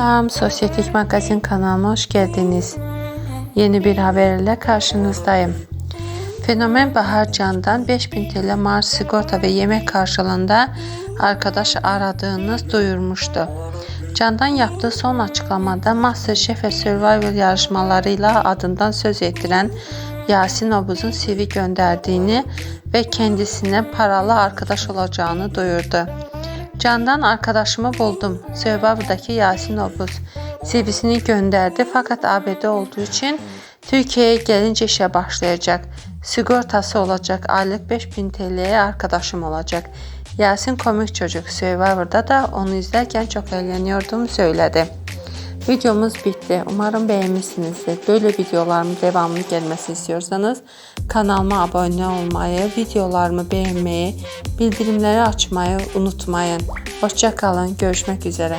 Selam, Sosyetik Magazin kanalıma hoş geldiniz. Yeni bir haberle karşınızdayım. Fenomen Bahar Can'dan 5000 TL maaş sigorta ve yemek karşılığında arkadaş aradığını duyurmuştu. Can'dan yaptığı son açıklamada Masterchef ve Survivor yarışmalarıyla adından söz ettiren Yasin Obuz'un CV gönderdiğini ve kendisine paralı arkadaş olacağını duyurdu. Candan arkadaşımı buldum. Survivor'daki Yasin Obuz. CV'sini gönderdi fakat ABD olduğu için Türkiye'ye gelince işe başlayacak. Sigortası olacak. Aylık 5000 TL'ye arkadaşım olacak. Yasin komik çocuk. Survivor'da da onu izlerken çok eğleniyordum söyledi. Videomuz bitti. Umarım beğenmişsinizdir. Böyle videolarımın devamlı gelmesi istiyorsanız kanalıma abone olmayı, videolarımı beğenmeyi, bildirimleri açmayı unutmayın. Hoşça kalın. Görüşmek üzere.